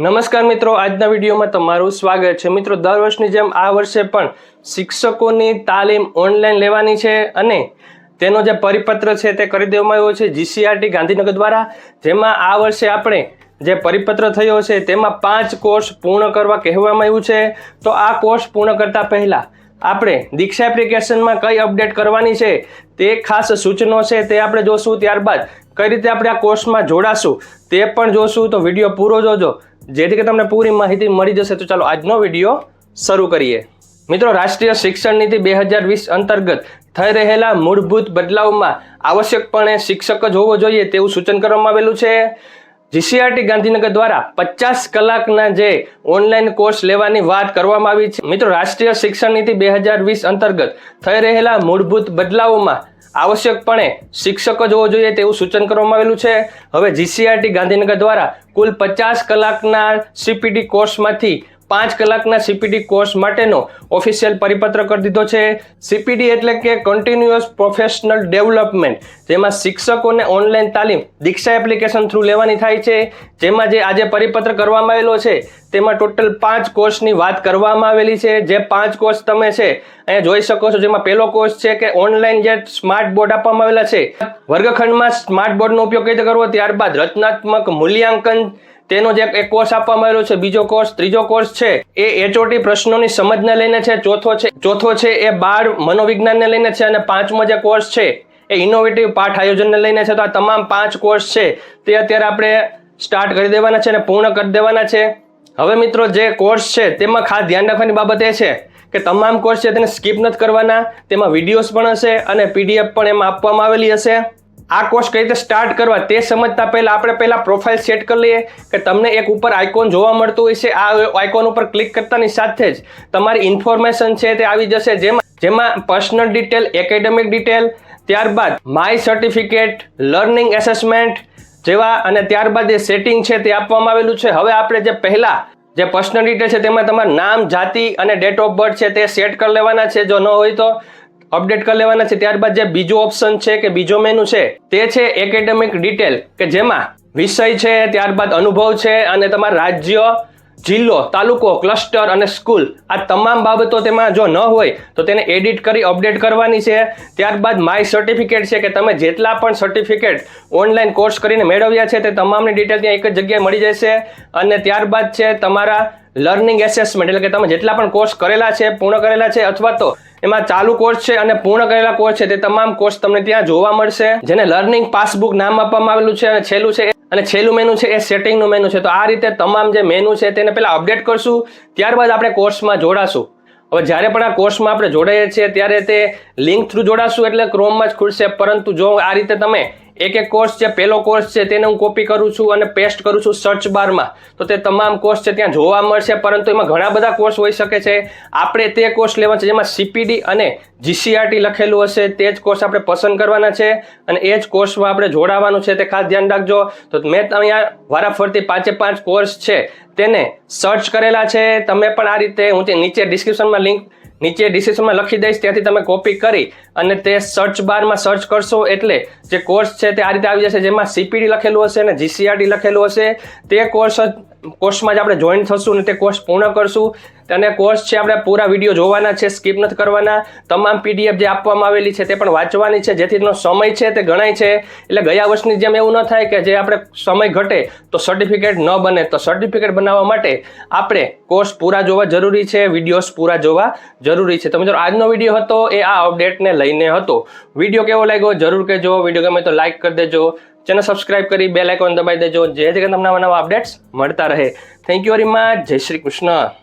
નમસ્કાર મિત્રો, આજના વિડીયોમાં તમારું સ્વાગત છે. મિત્રો, દર વર્ષની જેમ આ વર્ષે પણ શિક્ષકોની તાલીમ ઓનલાઈન લેવાની છે અને તેનો જે પરિપત્ર છે તે કરી દેવામાં આવ્યો છે જીસીઆરટી ગાંધીનગર દ્વારા, જેમાં આ વર્ષે આપણે જે પરિપત્ર થયો છે તેમાં પાંચ કોર્સ પૂર્ણ કરવા કહેવામાં આવ્યું છે. તો આ કોર્સ પૂર્ણ કરતા પહેલા આપણે દીક્ષા એપ્લિકેશનમાં કઈ અપડેટ કરવાની છે, તે ખાસ સૂચનો છે તે આપણે જોશું. ત્યારબાદ કઈ રીતે આપણે આ કોર્સમાં જોડાશું તે પણ જોશું. તો વીડિયો પૂરો જોજો. જેથી કે તમને પૂરી માહિતી મળી જશે. તો ચાલો આજનો વીડિયો શરૂ કરીએ. મિત્રો, રાષ્ટ્રીય શિક્ષણ નીતિ બે હજાર વીસ અંતર્ગત થઈ રહેલા મૂળભૂત બદલાવમાં આવશ્યકપણે શિક્ષક જ હોવો જોઈએ તેવું સૂચન કરવામાં આવેલું છે. જીસીઆરટી ગાંધીનગર દ્વારા પચાસ કલાકના જે ઓનલાઈન કોર્સ લેવાની વાત કરવામાં આવી છે. મિત્રો, રાષ્ટ્રીય શિક્ષણ નીતિ બે હજાર વીસ અંતર્ગત થઈ રહેલા મૂળભૂત બદલાવોમાં આવશ્યકપણે શિક્ષક જ હોવો જોઈએ તેવું સૂચન કરવામાં આવેલું છે. હવે જીસીઆરટી ગાંધીનગર દ્વારા કુલ પચાસ કલાકના સીપીટી કોર્સમાંથી પાંચ કલાકના સીપીટી કોર્સ માટેનો ઓફિશિયલ પરિપત્ર કરી દીધો છે. સીપીડી એટલે કે કન્ટિન્યુઅસ પ્રોફેશનલ ડેવલપમેન્ટ જેમાં શિક્ષકોને ઓનલાઈન તાલીમ દીક્ષા એપ્લિકેશન થ્રુ લેવાની થાય છે. જેમાં જે આજે પરિપત્ર કરવામાં આવેલો છે, તેમાં ટોટલ પાંચ કોર્સની વાત કરવામાં આવેલી છે. જે પાંચ કોર્સ તમે છે, અહીંયા જોઈ શકો છો. જેમાં પહેલો કોર્સ છે કે ઓનલાઈન જે સ્માર્ટ બોર્ડ આપવામાં આવેલા છે, વર્ગખંડમાં સ્માર્ટ બોર્ડનો ઉપયોગ કઈ રીતે કરવો? ત્યારબાદ રચનાત્મક મૂલ્યાંકન, તેનો જે એક કોર્સ આપવામાં આવેલો છે, બીજો કોર્સ ત્રીજો કોર્સ છે, એ એચઓટી પ્રશ્નોની સમજને લઈને છે. ચોથો છે ચોથો છે એ બાળ મનોવિજ્ઞાનને લઈને છે અને પાંચમો જે કોર્સ છે એ ઇનોવેટિવ પાઠ આયોજનને લઈને છે, તો આ તમામ પાંચ કોર્સ છે, તે અત્યારે આપણે સ્ટાર્ટ કરી દેવાના છે અને પૂર્ણ કરી દેવાના છે. હવે મિત્રો જે કોર્સ છે, તેમાં ખાસ ધ્યાન રાખવાની બાબત એ છે કે તમામ કોર્સ છે, તેને સ્કીપ નથી કરવાના. તેમાં વિડીયોઝ પણ હશે અને પીડીએફ પણ એમાં આપવામાં આવેલી હશે. આ કોર્સ કઈ રીતે સ્ટાર્ટ કરવા તે સમજતા પહેલા આપણે પહેલા પ્રોફાઇલ સેટ કરી લઈએ કે તમને એક ઉપર આઇકોન જોવા મળતું હોય છે, આ આઇકોન ઉપર ક્લિક કરતાની સાથે જ તમારી ઇન્ફોર્મેશન છે, તે આવી જશે. જેમાં જેમાં પર્સનલ ડિટેલ એકેડેમિક ડિટેલ ત્યારબાદ માય સર્ટિફિકેટ, લર્નિંગ એસેસમેન્ટ જેવા અને ત્યારબાદ જે સેટિંગ છે તે આપવામાં આવેલું છે. હવે આપણે જે પહેલા જે પર્સનલ ડિટેલ છે તેમાં તમારું નામ, જાતિ અને ડેટ ઓફ બર્થ છે તે સેટ કરી લેવાના છે. જો ન હોય તો અપડેટ કરી લેવાના છે. ત્યારબાદ જે બીજો ઓપ્શન છે કે બીજો મેનુ છે તે છે એકેડેમિક ડિટેલ, કે જેમાં વિષય છે, ત્યારબાદ અનુભવ છે અને તમારા રાજ્ય જિલ્લો, તાલુકો, ક્લસ્ટર અને સ્કૂલ આ તમામ બાબતો તેમાં જો ન હોય તો તેને એડિટ કરી અપડેટ કરવાની છે. ત્યારબાદ માય સર્ટિફિકેટ છે કે તમે જેટલા પણ સર્ટિફિકેટ ઓનલાઈન કોર્સ કરીને મેળવ્યા છે તે તમામની ડિટેલ ત્યાં એક જ જગ્યાએ મળી જશે. અને ત્યારબાદ છે તમારા લર્નિંગ એસેસમેન્ટ, એટલે કે તમે જેટલા પણ કોર્સ કરેલા છે, પૂર્ણ કરેલા છે અથવા તો એમાં ચાલુ કોર્સ છે અને પૂર્ણ કરેલા કોર્સ છે. તે તમામ કોર્સ તમને ત્યાં જોવા મળશે. જેને લર્નિંગ પાસબુક નામ આપવામાં આવેલું છે અને છેલ્લું છે અને છેલ્લું મેનુ છે એ સેટિંગનું મેનુ છે. તો આ રીતે તમામ જે મેનુ છે તેને પહેલાં અપડેટ કરશું. ત્યારબાદ આપણે કોર્સમાં જોડાશું. હવે જ્યારે પણ આ કોર્સમાં આપણે જોડાઈએ છીએ, ત્યારે તે લિંક થ્રુ જોડાશું. એટલે ક્રોમમાં જ ખુલશે. પરંતુ જો આ રીતે તમે એક એક કોર્સ છે પહેલો કોર્સ છે, તેને હું કોપી કરું છું અને પેસ્ટ કરું છું સર્ચ બારમાં તો તે તમામ કોર્સ છે, ત્યાં જોવા મળશે, પરંતુ એમાં ઘણા બધા કોર્સ હોઈ શકે છે. આપણે તે કોર્સ લેવા છે, જેમાં સીપીડી અને જીસીઆરટી લખેલું હશે, તે જ કોર્સ આપણે પસંદ કરવાના છે, અને એ જ કોર્સમાં આપણે જોડાવાનું છે, તે ખાસ ધ્યાન રાખજો. તો મેં અહીંયા વારાફરતી પાંચે પાંચ કોર્સ છે, તેને સર્ચ કરેલા છે. તમે પણ આ રીતે, હું તે નીચે ડિસ્ક્રિપ્શનમાં લિંક નીચે ડિસ્ક્રિપ્શનમાં લખી દઈશ, ત્યાંથી તમે કોપી કરી અને તે સર્ચ બારમાં સર્ચ કરશો એટલે જે કોર્સ છે તે આ રીતે આવી જશે, જેમાં સીપીડી લખેલું હશે અને જીસીઆરટી લખેલું હશે. તે કોર્સ કોર્સમાં જ આપણે જોઈન થશું અને તે કોર્સ પૂર્ણ કરશું. અને કોર્સ છે આપણે પૂરા વીડિયો જોવાના છે સ્કીપ નથી કરવાના. તમામ પીડીએફ જે આપવામાં આવેલી છે તે પણ વાંચવાની છે. જેથી તેનો સમય છે તે ગણાય છે. એટલે ગયા વર્ષની જેમ એવું ન થાય કે જે આપણે સમય ઘટે તો સર્ટિફિકેટ ન બને. તો સર્ટિફિકેટ બનાવવા માટે આપણે કોર્સ પૂરા જોવા જરૂરી છે વિડીયોઝ પૂરા જોવા જરૂરી છે. તો મિત્રો, આજનો વીડિયો હતો એ આ અપડેટને લઈને હતો. વીડિયો કેવો લાગ્યો? જરૂર કહેજો. વીડિયો ગમે તો લાઈક કરી દેજો. ચેનલ સબસ્ક્રાઇબ કરી બે લાઇકોન દબાવી દેજો. જેથી કરીને તમને નવા અપડેટ્સ મળતા રહે. થેન્ક યુ વેરી મચ જય શ્રી કૃષ્ણ.